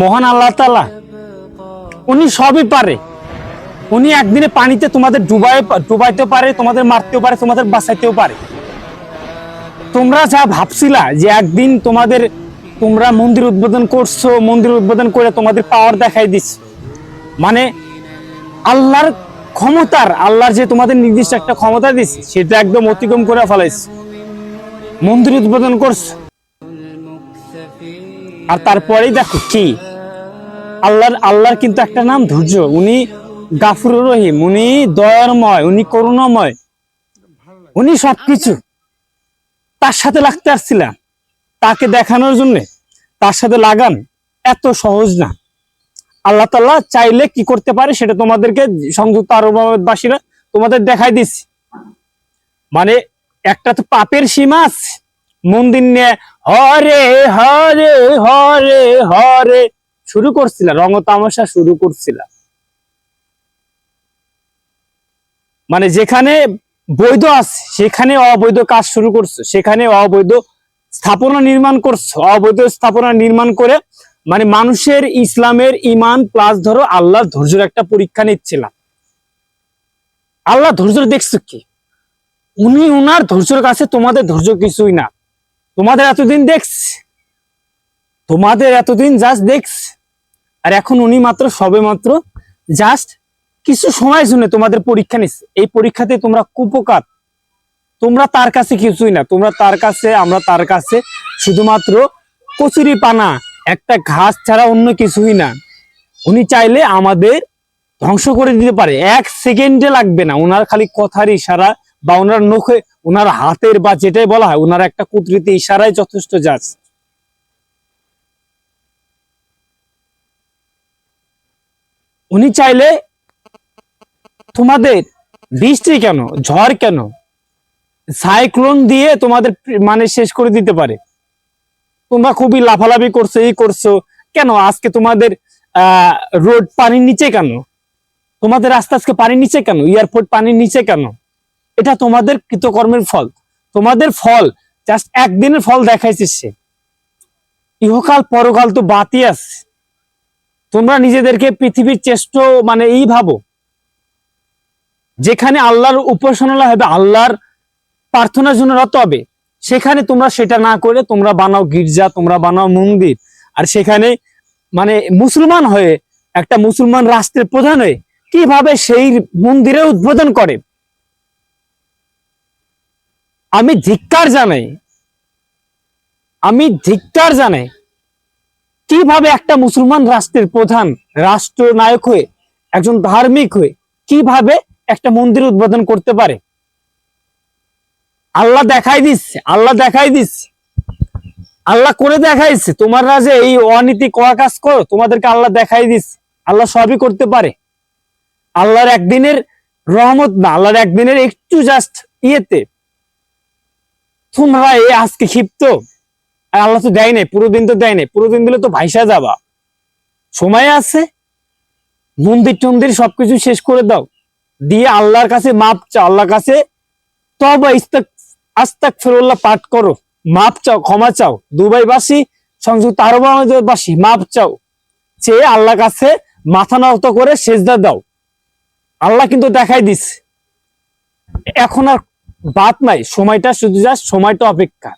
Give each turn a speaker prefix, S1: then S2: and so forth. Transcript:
S1: মহান আল্লাহ তালা উনি সবই পারে। উনি একদিনে পানিতে তোমাদের ডুবাই ডুবাইতেও পারে, তোমাদের মারতেও পারে, তোমাদের বাঁচাইতেও পারে। তোমরা যা ভাবছিলা যে একদিন তোমাদের, তোমরা মন্দির উদ্বোধন করছ, মন্দির উদ্বোধন করে তোমাদের পাওয়ার দেখাই দিচ্ছ। মানে আল্লাহর ক্ষমতার, আল্লাহর যে তোমাদের নির্দিষ্ট একটা ক্ষমতা দিচ্ছে, সেটা একদম অতিক্রম করে ফেলাইছে। মন্দির উদ্বোধন করছ আর তারপরেই দেখো কি? আল্লাহর আল্লাহর কিন্তু একটা নাম ধৈর্য। উনি গাফুর রহিম, উনি দয়াময়, উনি করুণাময়, উনি সবকিছু। তার সাথে লাগতে আসছিলাম তাকে দেখানোর জন্য তার সাথে লাগান এত সহজ না। আল্লাহ তাল্লাহ চাইলে কি করতে পারে সেটা তোমাদেরকে সংযুক্ত আরবাসীরা তোমাদের দেখাই দিচ্ছি। মানে একটা তো পাপের সীমা আছে। মন্দির নিয়ে হরে হরে হরে হরে। শুরু করছিল, রঙ তামাশা শুরু করছিল। মানে যেখানে বৈধ আছে, সেখানে অবৈধ কাজ শুরু করছ, সেখানে অবৈধ স্থাপনা নির্মাণ করছ, অবৈধ স্থাপনা নির্মাণ করে মানে মানুষের ইসলামের ইমান প্লাস ধরো আল্লাহর ধৈর্যের একটা পরীক্ষা নিচ্ছিলাম। আল্লাহ ধৈর্য দেখছ কি? উনি উনার ধৈর্যের কাছে তোমাদের ধৈর্য কিছুই না। তোমাদের এতদিন দেখছে। তোমাদের এতদিন জাস্ট দেখছে। আর এখন উনি মাত্র সবে মাত্র জাস্ট কিছু সময়ের জন্য তোমাদের পরীক্ষা নিচ্ছে। এই পরীক্ষাতে তোমরা কুপকার তোমরা তার কাছে কিছুই না। তোমরা তার কাছে, আমরা তার কাছে শুধুমাত্র কচুরি পানা, একটা ঘাস ছাড়া অন্য কিছুই না। উনি চাইলে আমাদের ধ্বংস করে দিতে পারে। এক সেকেন্ডে লাগবে না। ওনার খালি কথার ইশারা বা ওনার নখে ওনার হাতের বা যেটাই বলা হয় ওনার একটা কুদরতি ইশারাই যথেষ্ট যাচ উনি চাইলে তোমাদের বৃষ্টি কেন, ঝড় কেন, সাইক্লোন দিয়ে তোমাদের মানে শেষ করে দিতে পারে। তোমরা খুবই লাফালাফি করছ এই করছ। কেন? আজকে তোমাদের, আহ, রোড পানির নিচে কেন? তোমাদের রাস্তা আজকে পানির নিচে কেন? এয়ারপোর্ট পানির নিচে কেন? এটা তোমাদের কৃতকর্মের ফল। তোমাদের ফল জাস্ট একদিনের ফল দেখাইছে সে। ইহকাল পরকাল তো বাতি আছে। তোমরা নিজেদেরকে পৃথিবীর চেষ্ট মানে এই ভাবো। যেখানে আল্লাহর উপাসনা হবে, আল্লাহর প্রার্থনার জন্য রত হবে, সেখানে তোমরা সেটা না করে তোমরা বানাও গির্জা, তোমরা বানাও মন্দির। আর সেখানে মানে মুসলমান হয়ে, একটা মুসলমান রাষ্ট্রের প্রধান হয়ে, কীভাবে সেই মন্দিরে উদ্বোধন করে? আমি ধিক্কার জানাই। আমি ধিক্কার জানাই কীভাবে একটা মুসলমান রাষ্ট্রের প্রধান রাষ্ট্রনায়ক হয়ে, একজন ধার্মিক হয়ে কীভাবে একটা মন্দির উদ্বোধন করতে পারে? আল্লাহ দেখাই দিচ্ছে, আল্লাহ দেখাই দিচ্ছে। আল্লাহ করে দেখাইছে, তোমরা যে এই অনীতি করা কাজ করো, তোমাদেরকে আল্লাহ দেখাই দিচ্ছে। আল্লাহ সবই করতে পারে। আল্লাহর একদিনের রহমত না, আল্লাহর একদিনের একটু জাস্ট ইয়েতে তোমরা এই আজকে ক্ষিপ্ত আর আল্লাহ তো দেয় নাই, পুরো দিন তো দেয় নাই, পুরো দিন দিলে তো ভাইসা যাবা। সময় আছে? মন্দির টন্দির সবকিছু শেষ করে দাও। দিয়ে আল্লাহর কাছে মাপ চাও, আল্লাহর কাছে তবা আস্তাক ফিরুল্লাহ পাঠ করো। মাপ চাও, ক্ষমা চাও। দুবাই দুবাইবাসী, সংযুক্ত আরব বাসী মাপ চাও। চেয়ে আল্লাহর কাছে মাথা নত করে সেজদা দাও। আল্লাহ কিন্তু দেখাই দিচ্ছে এখন আর বাদ নাই সময়টা শুধু যা সময়টা অপেক্ষা।